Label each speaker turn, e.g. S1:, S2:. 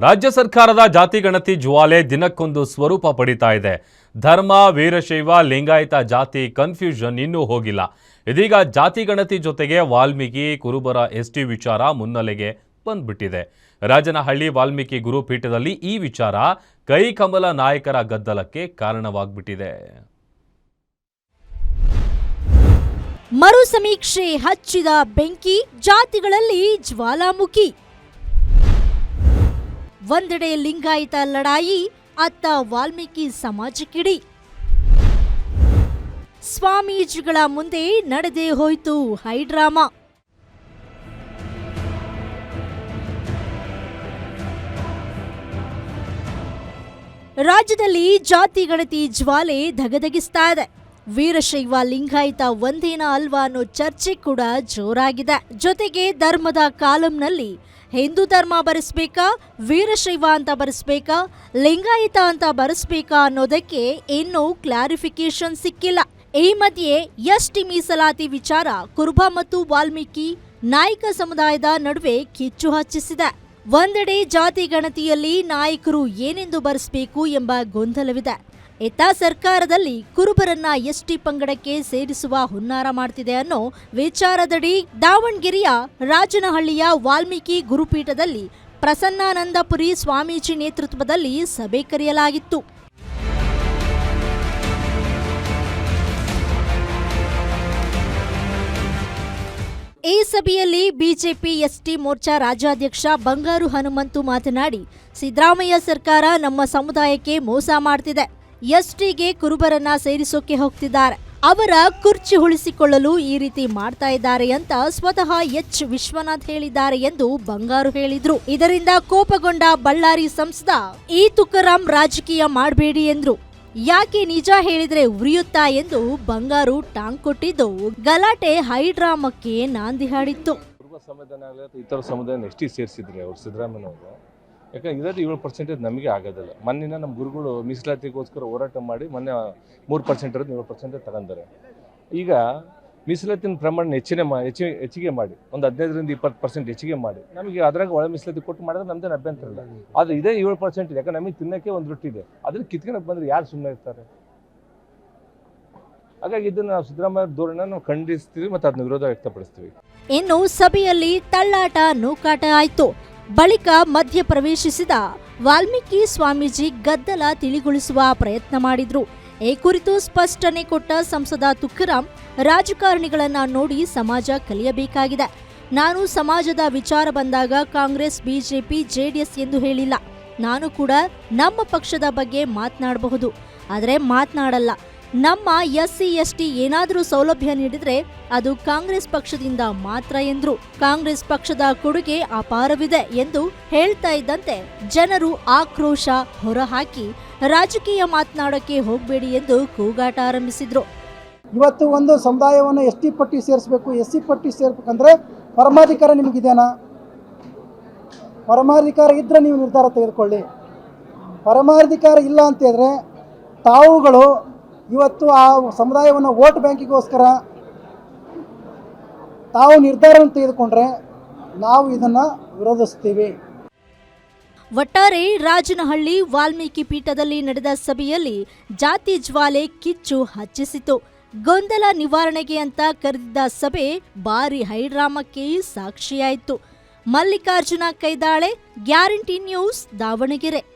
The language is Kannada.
S1: ರಾಜ್ಯ ಸರ್ಕಾರದ ಜಾತಿ ಗಣತಿ ಜ್ವಾಲೆ ದಿನಕ್ಕೊಂದು ಸ್ವರೂಪ ಪಡಿತಾ ಇದೆ. ಧರ್ಮ, ವೀರಶೈವ, ಲಿಂಗಾಯತ ಜಾತಿ ಕನ್ಫ್ಯೂಷನ್ ಇನ್ನೂ ಹೋಗಿಲ್ಲ. ಇದೀಗ ಜಾತಿ ಗಣತಿ ಜೊತೆಗೆ ವಾಲ್ಮೀಕಿ, ಕುರುಬರ ಎಸ್ಟಿ ವಿಚಾರ ಮುನ್ನೆಲೆಗೆ ಬಂದ್ಬಿಟ್ಟಿದೆ. ರಾಜನಹಳ್ಳಿ ವಾಲ್ಮೀಕಿ ಗುರುಪೀಠದಲ್ಲಿ ಈ ವಿಚಾರ ಕೈಕಮಲ ನಾಯಕರ ಗದ್ದಲಕ್ಕೆ ಕಾರಣವಾಗ್ಬಿಟ್ಟಿದೆ.
S2: ಮರು ಸಮೀಕ್ಷೆ ಹಚ್ಚಿದ ಬೆಂಕಿ ಜಾತಿಗಳಲ್ಲಿ ಜ್ವಾಲಾಮುಖಿ. ಒಂದೆಡೆ ಲಿಂಗಾಯತ ಲಡಾಯಿ, ಅತ್ತ ವಾಲ್ಮೀಕಿ ಸಮಾಜ ಕಿಡಿ ಸ್ವಾಮೀಜಿಗಳ ಮುಂದೆ ನಡೆದೇ ಹೋಯ್ತು ಹೈಡ್ರಾಮಾ. ರಾಜ್ಯದಲ್ಲಿ ಜಾತಿ ಗಣತಿ ಜ್ವಾಲೆ ಧಗಧಗಿಸ್ತಾ ಇದೆ. ವೀರಶೈವ ಲಿಂಗಾಯತ ಒಂದೇನ ಅಲ್ವಾ ಅನ್ನೋ ಚರ್ಚೆ ಕೂಡ ಜೋರಾಗಿದೆ. ಜೊತೆಗೆ ಧರ್ಮದ ಕಾಲಂನಲ್ಲಿ ಹಿಂದೂ ಧರ್ಮ ಬರೆಸ್ಬೇಕಾ, ವೀರಶೈವ ಅಂತ ಬರೆಸ್ಬೇಕಾ, ಲಿಂಗಾಯತ ಅಂತ ಬರೆಸ್ಬೇಕಾ ಅನ್ನೋದಕ್ಕೆ ಇನ್ನೂ ಕ್ಲಾರಿಫಿಕೇಶನ್ ಸಿಕ್ಕಿಲ್ಲ. ಈ ಮಧ್ಯೆ ಎಸ್ಟಿ ಮೀಸಲಾತಿ ವಿಚಾರ ಕುರುಬ ಮತ್ತು ವಾಲ್ಮೀಕಿ ನಾಯಕ ಸಮುದಾಯದ ನಡುವೆ ಕಿಚ್ಚು ಹಚ್ಚಿಸಿದೆ. ಒಂದೆಡೆ ಜಾತಿ ಗಣತಿಯಲ್ಲಿ ನಾಯಕರು ಏನೆಂದು ಬರೆಸಬೇಕು ಎಂಬ ಗೊಂದಲವಿದೆ. ಇತ್ತ ಸರ್ಕಾರದಲ್ಲಿ ಕುರುಬರನ್ನ ಎಸ್ಟಿ ಪಂಗಡಕ್ಕೆ ಸೇರಿಸುವ ಹುನ್ನಾರ ಮಾಡ್ತಿದೆ ಅನ್ನೋ ವಿಚಾರದಡಿ ದಾವಣಗೆರೆಯ ರಾಜನಹಳ್ಳಿಯ ವಾಲ್ಮೀಕಿ ಗುರುಪೀಠದಲ್ಲಿ ಪ್ರಸನ್ನಾನಂದಪುರಿ ಸ್ವಾಮೀಜಿ ನೇತೃತ್ವದಲ್ಲಿ ಸಭೆ ಕರೆಯಲಾಗಿತ್ತು. ಈ ಸಭೆಯಲ್ಲಿ ಬಿಜೆಪಿ ಎಸ್ಟಿ ಮೋರ್ಚಾ ರಾಜ್ಯಾಧ್ಯಕ್ಷ ಬಂಗಾರು ಹನುಮಂತು ಮಾತನಾಡಿ, ಸಿದ್ದರಾಮಯ್ಯ ಸರ್ಕಾರ ನಮ್ಮ ಸಮುದಾಯಕ್ಕೆ ಮೋಸ ಮಾಡ್ತಿದೆ. ಎಸ್ಟಿಗೆ ಕುರುಬರನ್ನ ಸೇರಿಸೋಕೆ ಹೋಗ್ತಿದ್ದಾರೆ. ಅವರ ಕುರ್ಚಿ ಉಳಿಸಿಕೊಳ್ಳಲು ಈ ರೀತಿ ಮಾಡ್ತಾ ಇದ್ದಾರೆ ಅಂತ ಸ್ವತಃ ಎಚ್. ವಿಶ್ವನಾಥ್ ಹೇಳಿದ್ದಾರೆ ಎಂದು ಬಂಗಾರು ಹೇಳಿದ್ರು. ಇದರಿಂದ ಕೋಪಗೊಂಡ ಬಳ್ಳಾರಿ ಸಂಸದ ಈ ತುಕಾರಾಂ ರಾಜಕೀಯ ಮಾಡಬೇಡಿ ಎಂದ್ರು. ಯಾಕೆ ನಿಜ ಹೇಳಿದ್ರೆ ಉರಿಯುತ್ತಾ ಎಂದು ಬಂಗಾರು ಟಾಂಗ್ ಕೊಟ್ಟಿದ್ದು. ಗಲಾಟೆ ಹೈಡ್ರಾಮಕ್ಕೆ ನಾಂದಿ ಹಾಡಿತ್ತು.
S3: ಸಮುದಾಯ ಸೇರಿಸಿದ್ರಿ ಅವ್ರು ಸಿದ್ದರಾಮಯ್ಯನವರು? ಯಾಕಂದ್ರೆ ಇದರಲ್ಲಿ ಏಳು ಪರ್ಸೆಂಟೇಜ್ ನಮಗೆ ಆಗೋದಿಲ್ಲ. ಮೊನ್ನೆ ನಮ್ಮ ಗುರುಗಳು ಮೀಸಲಾತಿಗೋಸ್ಕರ ಹೋರಾಟ ಮಾಡಿ ಮೊನ್ನೆ ಮೂರು ಪರ್ಸೆಂಟ್ ಇರೋದು ಏಳು ಪರ್ಸೆಂಟೇಜ್ ತಗೊಂತಾರೆ ಈಗ ಮೀಸಲಾತಿನ ಪ್ರಮಾಣ ಹೆಚ್ಚಿನ ಮಾ ಹೆಚ್ಚಿಗೆ ಹೆಚ್ಚಿಗೆ ಮಾಡಿ. ಒಂದು ಹದಿನೈದರಿಂದ ಇಪ್ಪತ್ತು ಪರ್ಸೆಂಟ್ ಹೆಚ್ಚಿಗೆ ಮಾಡಿ. ನಮಗೆ ಅದ್ರಾಗ ಒಳ ಮೀಸಲಾತಿ ಕೊಟ್ಟು ಮಾಡಿದ್ರೆ ನಮ್ದೇನು ಅಭ್ಯಂತರ ಇಲ್ಲ. ಆದರೆ ಇದೇ ಏಳು ಪರ್ಸೆಂಟ್ ಇದೆ ಯಾಕಂದ್ರೆ ನಮಗೆ ತಿನ್ನೋಕ್ಕೆ ಒಂದು ರೊಟ್ಟಿ ಇದೆ. ಅದನ್ನ ಕಿತ್ಕೊಳಕ್ಕೆ ಬಂದರೆ ಯಾರು ಸುಮ್ಮನೆ ಇರ್ತಾರೆ? ಹಾಗಾಗಿ ಇದನ್ನು ನಾವು ಸಿದ್ದರಾಮಯ್ಯ ಧೋರಣೆ ನಾವು ಖಂಡಿಸ್ತೀವಿ ಮತ್ತು ಅದನ್ನ ವಿರೋಧ ವ್ಯಕ್ತಪಡಿಸ್ತೀವಿ.
S2: ಇನ್ನು ಸಭೆಯಲ್ಲಿ ತಳ್ಳಾಟ ನೂಕಾಟ ಆಯ್ತು. ಬಳಿಕ ಮಧ್ಯ ಪ್ರವೇಶಿಸಿದ ವಾಲ್ಮೀಕಿ ಸ್ವಾಮೀಜಿ ಗದ್ದಲ ತಿಳಿಗೊಳಿಸುವ ಪ್ರಯತ್ನ ಮಾಡಿದ್ರು. ಈ ಕುರಿತು ಸ್ಪಷ್ಟನೆ ಕೊಟ್ಟ ಸಂಸದ ತುಕ್ಕರಾಮ್, ರಾಜಕಾರಣಿಗಳನ್ನ ನೋಡಿ ಸಮಾಜ ಕಲಿಯಬೇಕಾಗಿದೆ. ನಾನು ಸಮಾಜದ ವಿಚಾರ ಬಂದಾಗ ಕಾಂಗ್ರೆಸ್, ಬಿಜೆಪಿ, ಜೆಡಿಎಸ್ ಎಂದು ಹೇಳಿಲ್ಲ. ನಾನು ಕೂಡ ನಮ್ಮ ಪಕ್ಷದ ಬಗ್ಗೆ ಮಾತನಾಡಬಹುದು. ಆದರೆ ಮಾತನಾಡಲ್ಲ. ನಮ್ಮ ಎಸ್ಸಿ ಎಸ್ಟಿ ಏನಾದರೂ ಸೌಲಭ್ಯ ನೀಡಿದ್ರೆ ಅದು ಕಾಂಗ್ರೆಸ್ ಪಕ್ಷದಿಂದ ಮಾತ್ರ ಎಂದ್ರು. ಕಾಂಗ್ರೆಸ್ ಪಕ್ಷದ ಕೊಡುಗೆ ಅಪಾರವಿದೆ ಎಂದು ಹೇಳ್ತಾ ಇದ್ದಂತೆ ಜನರು ಆಕ್ರೋಶ ಹೊರಹಾಕಿ ರಾಜಕೀಯ ಮಾತನಾಡಕ್ಕೆ ಹೋಗಬೇಡಿ ಎಂದು ಕೂಗಾಟ ಆರಂಭಿಸಿದ್ರು.
S4: ಇವತ್ತು ಒಂದು ಸಮುದಾಯವನ್ನು ಎಸ್ ಪಟ್ಟಿ ಸೇರಿಸಬೇಕು ಎಸ್ ಸಿ ಪಟ್ಟಿ ಸೇರ್ಬೇಕಂದ್ರೆ ಪರಮಾಧಿಕಾರ ನಿಮಗಿದೆಯಾ ಪರಮಾಧಿಕಾರ ಇದ್ದರೆ ನೀವು ನಿರ್ಧಾರ ತೆಗೆದುಕೊಳ್ಳಿ. ಪರಮಾಧಿಕಾರ ಇಲ್ಲ ಅಂತ ಹೇಳಿದ್ರೆ ತಾವುಗಳು ಇವತ್ತು ಆ ಸಮುದಾಯವನ್ನು ವೋಟ್ ಬ್ಯಾಂಕಿಗೋಸ್ಕರ ತಾವು ನಿರ್ಧಾರವನ್ನು ತೆಗೆದುಕೊಂಡ್ರೆ ನಾವು ಇದನ್ನು ವಿರೋಧಿಸ್ತೀವಿ.
S2: ಒಟ್ಟಾರೆ ರಾಜನಹಳ್ಳಿ ವಾಲ್ಮೀಕಿ ಪೀಠದಲ್ಲಿ ನಡೆದ ಸಭೆಯಲ್ಲಿ ಜಾತಿ ಜ್ವಾಲೆ ಕಿಚ್ಚು ಹಚ್ಚಿಸಿತು. ಗೊಂದಲ ನಿವಾರಣೆಗೆ ಅಂತ ಕರೆದಿದ್ದ ಸಭೆ ಭಾರಿ ಹೈಡ್ರಾಮಕ್ಕೆ ಸಾಕ್ಷಿಯಾಯಿತು. Mallikarjuna Kaidale, guarantee news Davanagere.